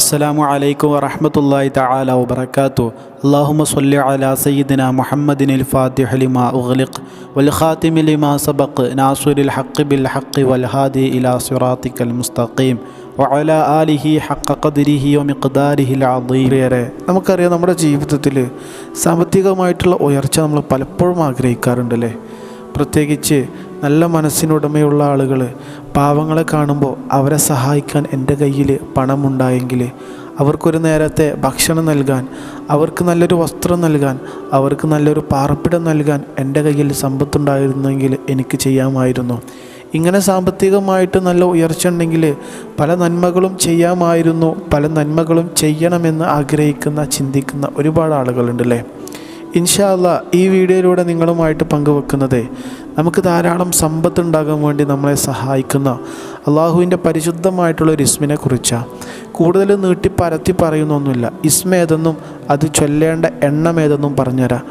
السلام عليكم ورحمة الله تعالى وبركاته اللهم صل على سيدنا محمد الفاتح لما أغلق والخاتم لما سبق ناصر الحق بالحق والهادي إلى صراطك المستقيم وعلى آله حق قدره ومقداره العظيم ഏറെ നമുക്കറിയാം നമ്മുടെ ജീവിതത്തിൽ സാമ്പത്തികമായിട്ടുള്ള ഉയർച്ച നമ്മൾ പലപ്പോഴും ആഗ്രഹിക്കാറുണ്ടല്ലേ പ്രത്യേകിച്ച് നല്ല മനസ്സിനുടമയുള്ള ആളുകൾ പാവങ്ങളെ കാണുമ്പോൾ അവരെ സഹായിക്കാൻ എന്റെ കയ്യിൽ പണമുണ്ടായെങ്കിൽ അവർക്കൊരു നേരത്തെ ഭക്ഷണം നൽകാൻ അവർക്ക് നല്ലൊരു വസ്ത്രം നൽകാൻ അവർക്ക് നല്ലൊരു പാർപ്പിടം നൽകാൻ എന്റെ കയ്യിൽ സമ്പത്തുണ്ടായിരുന്നെങ്കിൽ എനിക്ക് ചെയ്യാമായിരുന്നു. ഇങ്ങനെ സാമ്പത്തികമായിട്ട് നല്ല ഉയർച്ച ഉണ്ടെങ്കിൽ പല നന്മകളും ചെയ്യാമായിരുന്നു പല നന്മകളും ചെയ്യണമെന്ന് ആഗ്രഹിക്കുന്ന ചിന്തിക്കുന്ന ഒരുപാട് ആളുകളുണ്ടല്ലേ? ഇൻഷാല്ല ഈ വീഡിയോയിലൂടെ നിങ്ങളുമായിട്ട് പങ്കുവെക്കുന്നത് നമുക്ക് ധാരാളം സമ്പത്ത് ഉണ്ടാകാൻ വേണ്ടി നമ്മളെ സഹായിക്കുന്ന അള്ളാഹുവിന്റെ പരിശുദ്ധമായിട്ടുള്ള ഒരു ഇസ്മിനെ കുറിച്ചാണ്. കൂടുതൽ നീട്ടി പരത്തി പറയുന്നൊന്നുമില്ല. ഇസ്മ ഏതെന്നും അത് ചൊല്ലേണ്ട എണ്ണം ഏതെന്നും പറഞ്ഞുതരാം.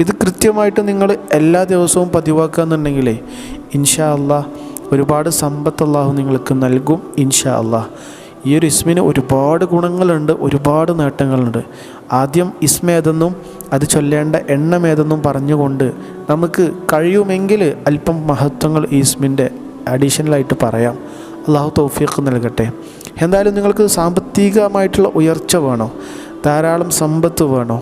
ഇത് കൃത്യമായിട്ട് നിങ്ങൾ എല്ലാ ദിവസവും പതിവാക്കുക എന്നുണ്ടെങ്കിലേ ഇൻഷാ അള്ളാഹ് ഒരുപാട് സമ്പത്ത് അള്ളാഹു നിങ്ങൾക്ക് നൽകും ഇൻഷാ അല്ലാ ഈ ഒരു ഇസ്മിന് ഒരുപാട് ഗുണങ്ങളുണ്ട് ഒരുപാട് നേട്ടങ്ങളുണ്ട്. ആദ്യം ഇസ്മ ഏതെന്നും അത് ചൊല്ലേണ്ട എണ്ണം ഏതെന്നും പറഞ്ഞുകൊണ്ട് നമുക്ക് കഴിയുമെങ്കിൽ അല്പം മഹത്വങ്ങൾ ഈ ഇസ്മിന്റെ അഡീഷണലായിട്ട് പറയാം. അള്ളാഹു തൗഫീഖ് നൽകട്ടെ. എന്തായാലും നിങ്ങൾക്ക് സാമ്പത്തികമായിട്ടുള്ള ഉയർച്ച വേണോ? ധാരാളം സമ്പത്ത് വേണോ?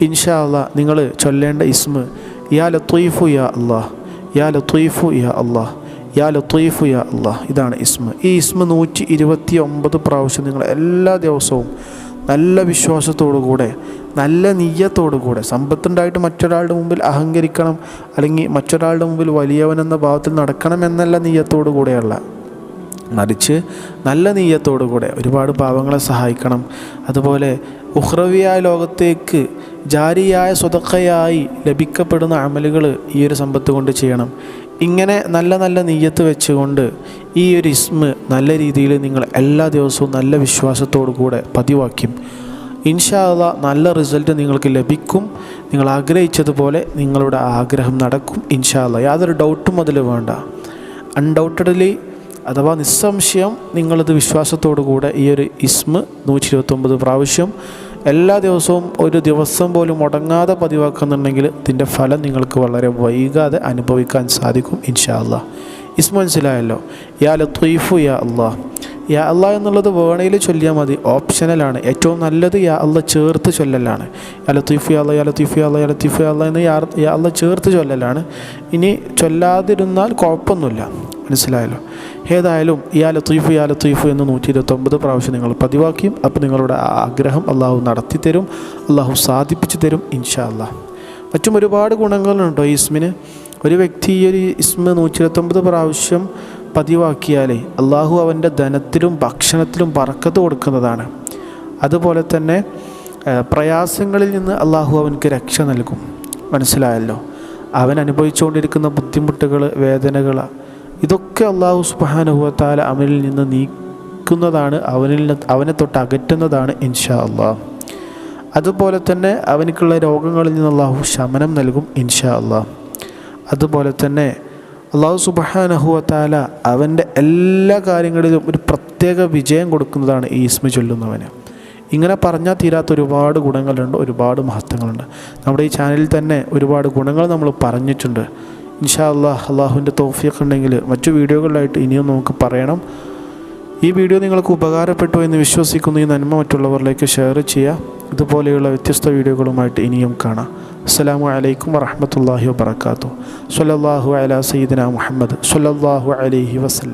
ഇൻഷാ അള്ളാ നിങ്ങൾ ചൊല്ലേണ്ട ഇസ്മ യാ ലത്തീഫു യാ അള്ളാഹ് യാ ലത്തീഫു യാ അള്ളാഹ് യാ ലത്തീഫ് യാ അള്ളാഹ് ഇതാണ് ഇസ്മ. ഈ ഇസ്മ നൂറ്റി ഇരുപത്തി ഒമ്പത് പ്രാവശ്യം നിങ്ങൾ എല്ലാ ദിവസവും നല്ല വിശ്വാസത്തോടു കൂടെ നല്ല നീയത്തോടു കൂടെ സമ്പത്തുണ്ടായിട്ട് മറ്റൊരാളുടെ മുമ്പിൽ അഹങ്കരിക്കണം അല്ലെങ്കിൽ മറ്റൊരാളുടെ മുമ്പിൽ വലിയവനെന്ന ഭാവത്തിൽ നടക്കണം എന്നല്ല നീയത്തോടു കൂടെയുള്ള. മറിച്ച് നല്ല നീയത്തോടു കൂടെ ഒരുപാട് പാവങ്ങളെ സഹായിക്കണം. അതുപോലെ ഉഹ്രവിയായ ലോകത്തേക്ക് ജാരിയായ സ്വതക്കയായി ലഭിക്കപ്പെടുന്ന അമലുകൾ ഈ ഒരു സമ്പത്ത് കൊണ്ട് ചെയ്യണം. ഇങ്ങനെ നല്ല നല്ല നീയത്ത് വെച്ചുകൊണ്ട് ഈ ഒരു ഇസ്മ് നല്ല രീതിയിൽ നിങ്ങൾ എല്ലാ ദിവസവും നല്ല വിശ്വാസത്തോടു കൂടെ പതിവാക്കും. ഇൻഷാല്ല നല്ല റിസൾട്ട് നിങ്ങൾക്ക് ലഭിക്കും. നിങ്ങൾ ആഗ്രഹിച്ചതുപോലെ നിങ്ങളുടെ ആഗ്രഹം നടക്കും ഇൻഷാല്ല യാതൊരു ഡൗട്ടും അതിൽ വേണ്ട. അൺഡൗട്ടഡ്ലി അഥവാ നിസ്സംശയം നിങ്ങളത് വിശ്വാസത്തോടു കൂടെ ഈ ഒരു ഇസ്മ് നൂറ്റി പ്രാവശ്യം എല്ലാ ദിവസവും ഒരു ദിവസം പോലും മുടങ്ങാതെ പതിവാക്കുന്നുണ്ടെങ്കിൽ ഇതിന്റെ ഫലം നിങ്ങൾക്ക് വളരെ വൈകാതെ അനുഭവിക്കാൻ സാധിക്കും ഇൻഷാ അല്ലാ ഇസ് മനസ്സിലായല്ലോ? യാ ലത്തീഫു യാ അള്ളാ. യാ അള്ളാ എന്നുള്ളത് വേണയിൽ ചൊല്ലിയാൽ മതി. ഓപ്ഷനലാണ്. ഏറ്റവും നല്ലത് യാ അള്ള ചേർത്ത് ചൊല്ലലാണ്. യാ ലത്തീഫ് യാ അള്ള യാ ലത്തീഫ് യാ അള്ള യാ ലത്തീഫ് യാ അള്ള എന്ന് യാ യാ അള്ള ചേർത്ത് ചൊല്ലലാണ്. ഇനി ചൊല്ലാതിരുന്നാൽ കുഴപ്പമൊന്നുമില്ല. മനസ്സിലായല്ലോ. ഏതായാലും യാ ലത്തീഫ് യാ ലത്തീഫ് എന്ന് നൂറ്റി ഇരുപത്തൊമ്പത് പ്രാവശ്യം നിങ്ങൾ പതിവാക്കിയും അപ്പോൾ നിങ്ങളുടെ ആഗ്രഹം അള്ളാഹു നടത്തി തരും അള്ളാഹു സാധിപ്പിച്ചു തരും ഇൻഷാ അള്ളാഹ് മറ്റും ഒരുപാട് ഗുണങ്ങളുണ്ടോ ഈ ഇസ്മിന്. ഒരു വ്യക്തി ഈ ഒരു ഇസ്മ നൂറ്റി ഇരുപത്തൊമ്പത് പ്രാവശ്യം പതിവാക്കിയാലേ അള്ളാഹു അവന്റെ ധനത്തിലും ഭക്ഷണത്തിലും പറക്കത്ത് കൊടുക്കുന്നതാണ്. അതുപോലെ തന്നെ പ്രയാസങ്ങളിൽ നിന്ന് അള്ളാഹു അവനക്ക് രക്ഷ നൽകും. മനസ്സിലായല്ലോ? അവൻ അനുഭവിച്ചുകൊണ്ടിരിക്കുന്ന ബുദ്ധിമുട്ടുകൾ വേദനകൾ ഇതൊക്കെ അള്ളാഹു സുബാനുഭവത്താല അവനിൽ നിന്ന് നീക്കുന്നതാണ് അവനിൽ അവനെ തൊട്ട് അകറ്റുന്നതാണ് ഇൻഷാ അള്ളാഹ് അതുപോലെ തന്നെ അവനിക്കുള്ള രോഗങ്ങളിൽ നിന്ന് അള്ളാഹു ശമനം നൽകും ഇൻഷാ അള്ളാഹ് അതുപോലെ തന്നെ അള്ളാഹു സുബാനഹുവത്താല അവന്റെ എല്ലാ കാര്യങ്ങളിലും ഒരു പ്രത്യേക വിജയം കൊടുക്കുന്നതാണ് ഈ ഇസ്മ ചൊല്ലുന്നവന്. ഇങ്ങനെ പറഞ്ഞാൽ തീരാത്ത ഒരുപാട് ഗുണങ്ങളുണ്ട് ഒരുപാട് മഹത്വങ്ങളുണ്ട്. നമ്മുടെ ഈ ചാനലിൽ തന്നെ ഒരുപാട് ഗുണങ്ങൾ നമ്മൾ പറഞ്ഞിട്ടുണ്ട്. ഇൻഷാ അള്ളാഹ് അള്ളാഹുവിന്റെ തോഫിയൊക്കെ ഉണ്ടെങ്കിൽ മറ്റു വീഡിയോകളിലായിട്ട് ഇനിയും നമുക്ക് പറയണം. ഈ വീഡിയോ നിങ്ങൾക്ക് ഉപകാരപ്പെട്ടു എന്ന് വിശ്വസിക്കുന്നു ഈ നന്മ മറ്റുള്ളവരിലേക്ക് ഷെയർ ചെയ്യുക. ഇതുപോലെയുള്ള വ്യത്യസ്ത വീഡിയോകളുമായിട്ട് ഇനിയും കാണാം. അസ്സലാമു അലൈക്കും വറഹമത്തല്ലാഹി വാത്തു സല്ലല്ലാഹു അല സയ്യിദിന മുഹമ്മദ് സല്ലല്ലാഹു അലഹി വസല്ലം.